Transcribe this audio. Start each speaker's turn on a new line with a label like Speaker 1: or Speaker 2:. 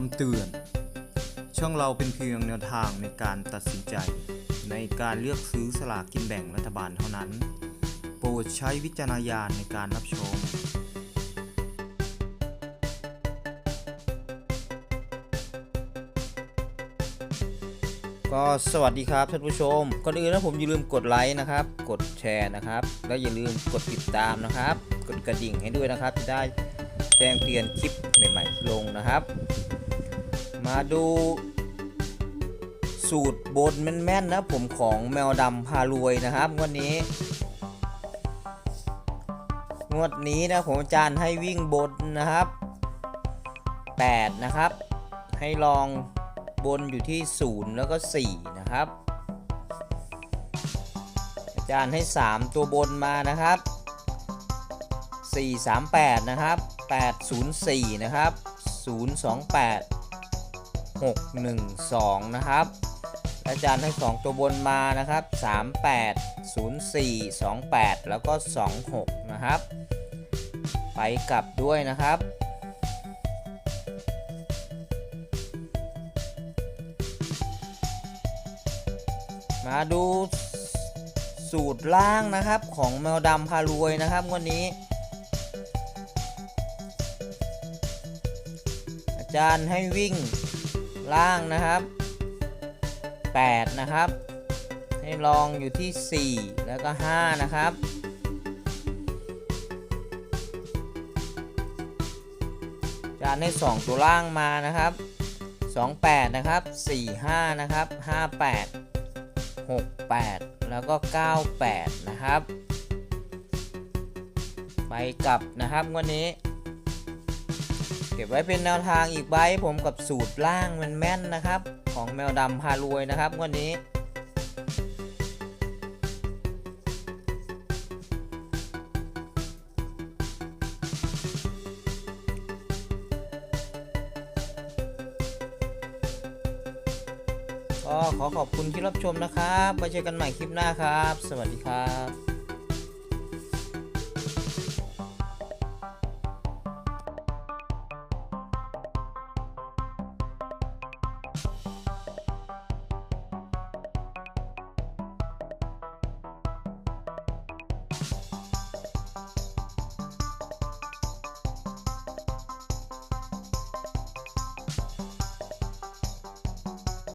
Speaker 1: คำเตือน ช่องเราเป็นเพียงแนวทางในการตัดสินใจ ในการเลือกซื้อสลากกินแบ่งรัฐบาลเท่านั้น โปรดใช้วิจารณญาณในการรับชม ก็สวัสดีครับท่านผู้ชม ก่อนอื่นนะผมอย่าลืมกดไลค์นะครับ กดแชร์นะครับ แล้วอย่าลืมกดติดตามนะครับ กดกระดิ่งให้ด้วยนะครับจะได้แจ้งเตือนคลิปใหม่ ๆ ลงนะครับ มาดูสูตรบนแม่นๆนะผมของแมวดำพารวยนะครับงวดนี้ งวดนี้นะผมอาจารย์ให้วิ่งบนนะครับ 8 นะครับ ให้ลองบนอยู่ที่ 0 แล้วก็ 4 นะครับ อาจารย์ให้ 3 ตัวบนมานะครับ 438 นะครับ 804 นะครับ 028 612 นะครับ อาจารย์ให้2ตัวบนมานะครับ 38 04 28 แล้วก็ 26 นะครับ ไปกลับด้วยนะครับมาดูสูตรล่างนะครับของแมวดำพารวยนะครับวันนี้ อาจารย์ให้วิ่ง ล่างนะครับ 8 นะครับ ให้ลองอยู่ที่ 4 แล้วก็ 5 นะครับ จารย์ให้ 2 ตัวล่างมานะครับ 28 นะครับ 45 นะครับ 58 68 แล้วก็ 98 นะครับ ไปกลับนะครับวันนี้ เก็บไว้เป็นแนวทางอีกใบผมกับสูตรล่างมันแม่นนะครับ ของแมวดำพารวยนะครับวันนี้ก็ขอขอบคุณที่รับชมนะครับไว้เจอกันใหม่คลิปหน้าครับ สวัสดีครับ